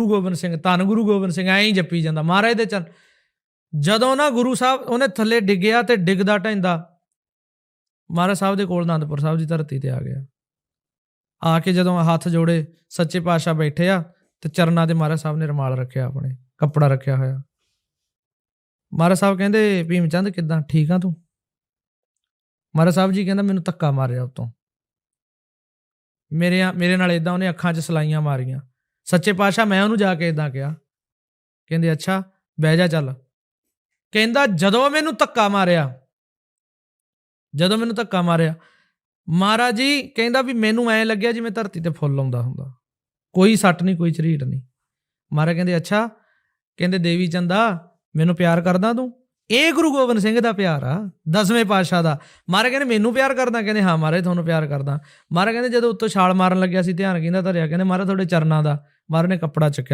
ਗੁਰੂ ਗੋਬਿੰਦ ਸਿੰਘ, ਧੰਨ ਗੁਰੂ ਗੋਬਿੰਦ ਸਿੰਘ, ਐਂ ਹੀ ਜੱਪੀ ਜਾਂਦਾ। ਮਹਾਰਾਜ ਦੇ ਚਰਨ ਜਦੋਂ ਨਾ ਗੁਰੂ ਸਾਹਿਬ ਉਹਨੇ ਥੱਲੇ ਡਿੱਗਿਆ ਤੇ ਡਿੱਗਦਾ ਢੈਂਦਾ ਮਹਾਰਾਜ ਸਾਹਿਬ ਦੇ ਕੋਲ ਅਨੰਦਪੁਰ ਸਾਹਿਬ ਦੀ ਧਰਤੀ ਤੇ ਆ ਗਿਆ। ਆ ਕੇ ਜਦੋਂ ਹੱਥ ਜੋੜੇ, ਸੱਚੇ ਪਾਤਸ਼ਾਹ ਬੈਠੇ ਆ ਤੇ ਚਰਨਾਂ ਦੇ ਮਹਾਰਾਜ ਸਾਹਿਬ ਨੇ ਰਮਾਲ ਰੱਖਿਆ ਆਪਣੇ, ਕੱਪੜਾ ਰੱਖਿਆ ਹੋਇਆ। ਮਹਾਰਾਜ ਸਾਹਿਬ ਕਹਿੰਦੇ, ਭੀਮ ਚੰਦ, ਕਿਦਾਂ? ਠੀਕ ਆ ਤੂੰ? ਮਹਾਰਾਜ ਸਾਹਿਬ ਜੀ ਕਹਿੰਦਾ, ਮੈਨੂੰ ਧੱਕਾ ਮਾਰਿਆ ਉਤੋਂ। ਮੇਰੇ ਮੇਰੇ ਨਾਲ ਇਦਾਂ ਉਹਨੇ ਅੱਖਾਂ 'ਚ ਸਲਾਈਆਂ ਮਾਰੀਆਂ। ਸੱਚੇ ਪਾਤਸ਼ਾਹ ਮੈਂ ਉਹਨੂੰ ਜਾ ਕੇ ਇਦਾਂ ਕਿਹਾ। ਕਹਿੰਦੇ, ਅੱਛਾ, ਬਹਿ ਜਾ, ਚੱਲ। ਕਹਿੰਦਾ, ਜਦੋਂ ਮੈਨੂੰ ਧੱਕਾ ਮਾਰਿਆ, ਜਦੋਂ ਮੈਨੂੰ ਧੱਕਾ ਮਾਰਿਆ, ਮਹਾਰਾਜ ਜੀ ਕਹਿੰਦਾ ਵੀ ਮੈਨੂੰ ਐ ਲੱਗਿਆ ਜਿਵੇਂ ਧਰਤੀ ਤੇ ਫੁੱਲ ਆਉਂਦਾ ਹੁੰਦਾ। ਕੋਈ ਸੱਟ ਨਹੀਂ, ਕੋਈ ਝਰੀਟ ਨਹੀਂ। ਮਹਾਰਾਜ ਕਹਿੰਦੇ, ਅੱਛਾ। ਕਹਿੰਦੇ, ਦੇਵੀ ਚੰਦਾ, ਮੈਨੂੰ ਪਿਆਰ ਕਰਦਾ ਤੂੰ? ਇਹ ਗੁਰੂ ਗੋਬਿੰਦ ਸਿੰਘ ਦਾ ਪਿਆਰ ਆ, ਦਸਵੇਂ ਪਾਤਸ਼ਾਹ ਦਾ। ਮਹਾਰਾਜ ਕਹਿੰਦੇ, ਮੈਨੂੰ ਪਿਆਰ ਕਰਦਾ? ਕਹਿੰਦੇ, ਹਾਂ ਮਹਾਰਾਜ ਤੁਹਾਨੂੰ ਪਿਆਰ ਕਰਦਾ। ਮਹਾਰਾਜ ਕਹਿੰਦੇ, ਜਦੋਂ ਉੱਤੋਂ ਛਾਲ ਮਾਰਨ ਲੱਗਿਆ ਸੀ, ਧਿਆਨ ਕਹਿੰਦਾ ਧਰਿਆ, ਕਹਿੰਦੇ ਮਹਾਰਾਜ ਤੁਹਾਡੇ ਚਰਨਾਂ ਦਾ। ਮਹਾਰਾਜ ਨੇ ਕੱਪੜਾ ਚੱਕਿਆ।